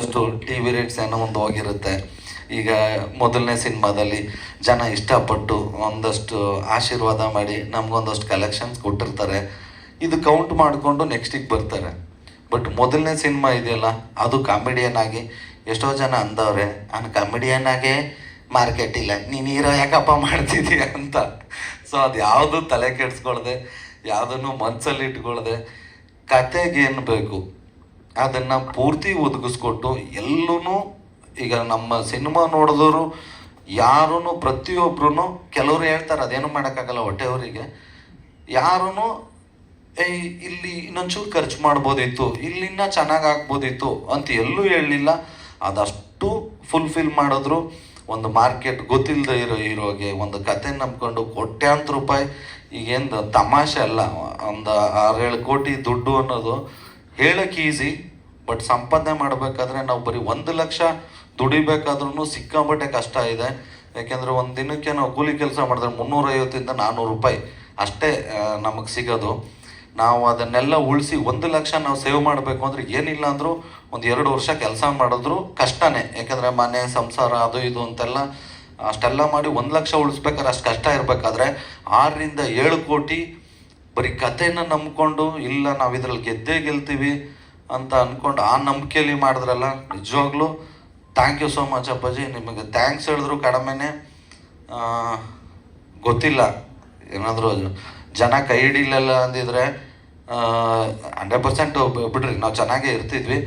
ಕೆಲವಷ್ಟು T V rates ಏನೋ ಒಂದು ಹೋಗಿರುತ್ತೆ ಈಗ ಮೊದಲನೇ ಸಿನಿಮಾದಲ್ಲಿ ಜನ ಇಷ್ಟಪಟ್ಟು ಒಂದಷ್ಟು ಆಶೀರ್ವಾದ ಮಾಡಿ ನಮಗೊಂದಷ್ಟು ಕಲೆಕ್ಷನ್ಸ್ ಕೊಟ್ಟಿರ್ತಾರೆ. ಇದು ಕೌಂಟ್ ಮಾಡಿಕೊಂಡು ನೆಕ್ಸ್ಟಿಗೆ ಬರ್ತಾರೆ. ಬಟ್ ಮೊದಲನೇ ಸಿನಿಮಾ ಇದೆಯಲ್ಲ, ಅದು ಕಾಮಿಡಿಯನ್ ಆಗಿ ಎಷ್ಟೋ ಜನ ಅಂದವ್ರೆ, ನಾನು ಕಾಮಿಡಿಯನ್ ಆಗೇ ಮಾರ್ಕೆಟ್ ಇಲ್ಲ, ನೀನು ಹೀರೋ ಯಾಕಪ್ಪ ಮಾಡ್ತಿದ್ದೀಯ ಅಂತ. ಸೊ ಅದು ಯಾವುದು ತಲೆ ಕೆಡಿಸ್ಕೊಳ್ದೆ, ಯಾವುದನ್ನು ಮನಸ್ಸಲ್ಲಿ ಇಟ್ಕೊಳ್ದೆ ಕತೆಗೇನು ಬೇಕು? ಅದನ್ನು ಪೂರ್ತಿ ಒದಗಿಸ್ಕೊಟ್ಟು ಎಲ್ಲೂ ಈಗ ನಮ್ಮ ಸಿನಿಮಾ ನೋಡಿದವರು ಯಾರೂ ಪ್ರತಿಯೊಬ್ಬರೂ ಕೆಲವರು ಹೇಳ್ತಾರೆ, ಅದೇನು ಮಾಡೋಕ್ಕಾಗಲ್ಲ ಹೊಟ್ಟೆಯವರಿಗೆ ಯಾರೂ ಏಯ್ ಇಲ್ಲಿ ಇನ್ನೊಂಚೂರು ಖರ್ಚು ಮಾಡ್ಬೋದಿತ್ತು, ಇಲ್ಲಿನ್ನ ಚೆನ್ನಾಗಿ ಆಗ್ಬೋದಿತ್ತು ಅಂತ ಎಲ್ಲೂ ಹೇಳಲಿಲ್ಲ. ಅದಷ್ಟು ಫುಲ್ಫಿಲ್ ಮಾಡಿದ್ರು. ಒಂದು ಮಾರ್ಕೆಟ್ ಗೊತ್ತಿಲ್ಲದೆ ಇರೋ ಹೀರೋಗೆ ಒಂದು ಕತೆ ನಂಬ್ಕೊಂಡು ಕೋಟ್ಯಾಂತರ ರೂಪಾಯಿ, ಈಗೇನು ತಮಾಷೆ ಅಲ್ಲ, ಒಂದು ಆರೇಳು ಕೋಟಿ ದುಡ್ಡು ಅನ್ನೋದು ಹೇಳಕ್ಕೆ ಈಸಿ ಬಟ್ ಸಂಪಾದನೆ ಮಾಡಬೇಕಾದ್ರೆ ನಾವು ಬರೀ ಒಂದು ಲಕ್ಷ ದುಡಿಬೇಕಾದ್ರೂ ಸಿಕ್ಕಾಪಟ್ಟೆ ಕಷ್ಟ ಇದೆ. ಯಾಕೆಂದರೆ ಒಂದು ದಿನಕ್ಕೆ ನಾವು ಕೂಲಿ ಕೆಲಸ ಮಾಡಿದ್ರೆ ಮುನ್ನೂರೈವತ್ತಿಂದ ನಾನ್ನೂರು ರೂಪಾಯಿ ಅಷ್ಟೇ ನಮಗೆ ಸಿಗೋದು. ನಾವು ಅದನ್ನೆಲ್ಲ ಉಳಿಸಿ ಒಂದು ಲಕ್ಷ ನಾವು ಸೇವ್ ಮಾಡಬೇಕು ಅಂದ್ರೆ ಏನಿಲ್ಲ ಅಂದರೂ ಒಂದು ಎರಡು ವರ್ಷ ಕೆಲಸ ಮಾಡಿದ್ರು ಕಷ್ಟನೇ. ಯಾಕಂದರೆ ಮನೆ, ಸಂಸಾರ, ಅದು ಇದು ಅಂತೆಲ್ಲ ಅಷ್ಟೆಲ್ಲ ಮಾಡಿ ಒಂದು ಲಕ್ಷ ಉಳಿಸ್ಬೇಕಾದ್ರೆ ಅಷ್ಟು ಕಷ್ಟ ಇರಬೇಕಾದ್ರೆ ಆರರಿಂದ ಏಳು ಕೋಟಿ ಬರೀ ಕಥೆನ ನಂಬಿಕೊಂಡು, ಇಲ್ಲ ನಾವು ಇದ್ರಲ್ಲಿ ಗೆದ್ದೇ ಗೆಲ್ತೀವಿ ಅಂತ ಅಂದ್ಕೊಂಡು ಆ ನಂಬಿಕೆಯಲ್ಲಿ ಮಾಡಿದ್ರಲ್ಲ, ನಿಜವಾಗ್ಲೂ ಥ್ಯಾಂಕ್ ಯು ಸೋ ಮಚ್ ಅಪ್ಪಾಜಿ. ನಿಮಗೆ ಥ್ಯಾಂಕ್ಸ್ ಹೇಳಿದ್ರು ಕಡಿಮೆನೆ. ಗೊತ್ತಿಲ್ಲ, ಏನಾದರೂ ಜನ ಕೈ ಹಿಡಿಲಿಲ್ಲ ಅಂದಿದ್ರೆ ಹಂಡ್ರೆಡ್ ಪರ್ಸೆಂಟ್ ಬಿಡ್ರಿ, ನಾವು ಚೆನ್ನಾಗೇ ಇರ್ತಿದ್ವಿ.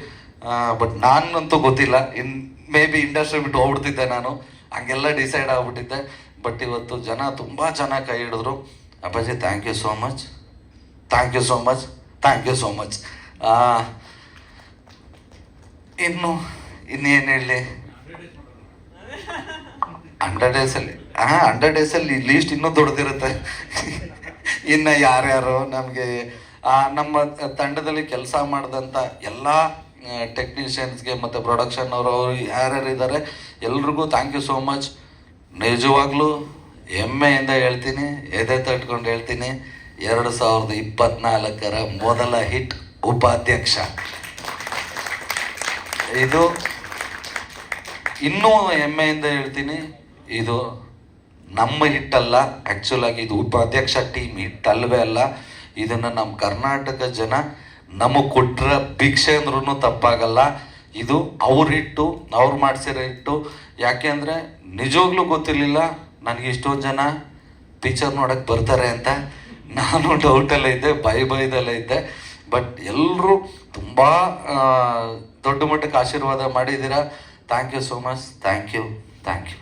ಬಟ್ ನಾನಂತೂ ಗೊತ್ತಿಲ್ಲ, ಇನ್ ಮೇ ಬಿ ಇಂಡಸ್ಟ್ರಿ ಬಿಟ್ಟು ಹೋಗ್ಬಿಡ್ತಿದ್ದೆ ನಾನು, ಹಂಗೆಲ್ಲ ಡಿಸೈಡ್ ಆಗ್ಬಿಟ್ಟಿದ್ದೆ. ಬಟ್ ಇವತ್ತು ಜನ ತುಂಬ ಚೆನ್ನಾಗಿ ಕೈ ಹಿಡಿದ್ರು. ಅಪ್ಪಾಜಿ thank you so much thank you so much thank you so much ಇನ್ನು, ಇನ್ನೇನು ಹೇಳಿ? ಹಂಡ್ರೆಡ್ ಡೇಸಲ್ಲಿ ಹಾಂ ಹಂಡ್ರೆಡ್ ಡೇಸಲ್ಲಿ ಲೀಸ್ಟ್ ಇನ್ನೂ ದೊಡ್ಡದಿರುತ್ತೆ. ಇನ್ನು ಯಾರ್ಯಾರು ನಮಗೆ ನಮ್ಮ ತಂಡದಲ್ಲಿ ಕೆಲಸ ಮಾಡಿದಂಥ ಎಲ್ಲ ಟೆಕ್ನಿಷಿಯನ್ಸ್ಗೆ ಮತ್ತು ಪ್ರೊಡಕ್ಷನ್ ಅವರು ಯಾರ್ಯಾರು ಇದ್ದಾರೆ ಎಲ್ರಿಗೂ ಥ್ಯಾಂಕ್ ಯು ಸೋ ಮಚ್ ನಿಜವಾಗ್ಲೂ ಹೆಮ್ಮೆಯಿಂದ ಹೇಳ್ತೀನಿ ಎದೆ ತಟ್ಕೊಂಡು ಹೇಳ್ತೀನಿ, ಎರಡು ಸಾವಿರದ ಇಪ್ಪತ್ನಾಲ್ಕರ ಮೊದಲ ಹಿಟ್ ಉಪಾಧ್ಯಕ್ಷ. ಇದು ಇನ್ನೂ ಹೆಮ್ಮೆಯಿಂದ ಹೇಳ್ತೀನಿ, ಇದು ನಮ್ಮ ಹಿಟ್ಟಲ್ಲ ಅಲ್ಲ ಆ್ಯಕ್ಚುಲ್ ಆಗಿ ಇದು ಉಪಾಧ್ಯಕ್ಷ ಟೀಮ್ ಹಿಟ್ ಅಲ್ವೇ ಅಲ್ಲ, ಇದನ್ನು ನಮ್ಮ ಕರ್ನಾಟಕ ಜನ ನಮಗೆ ಕೊಟ್ಟರ ಭಿಕ್ಷೆ ಅಂದ್ರೂ ತಪ್ಪಾಗಲ್ಲ, ಇದು ಅವ್ರ ಹಿಟ್ಟು, ಅವ್ರು ಮಾಡಿಸಿರೋ ಹಿಟ್ಟು. ಯಾಕೆ ಅಂದರೆ ನಿಜವಾಗ್ಲೂ ಗೊತ್ತಿರಲಿಲ್ಲ ನನಗೆ ಇಷ್ಟೊಂದು ಜನ ಪಿಕ್ಚರ್ ನೋಡೋಕ್ಕೆ ಬರ್ತಾರೆ ಅಂತ ನಾನು ಡೌಟಲ್ಲೇ ಇದ್ದೆ, ಭಯ ಭಯದಲ್ಲೇ ಇದ್ದೆ. ಬಟ್ ಎಲ್ಲರೂ ತುಂಬ ದೊಡ್ಡ ಮಟ್ಟಕ್ಕೆ ಆಶೀರ್ವಾದ ಮಾಡಿದ್ದೀರಾ. Thank you so much thank you thank you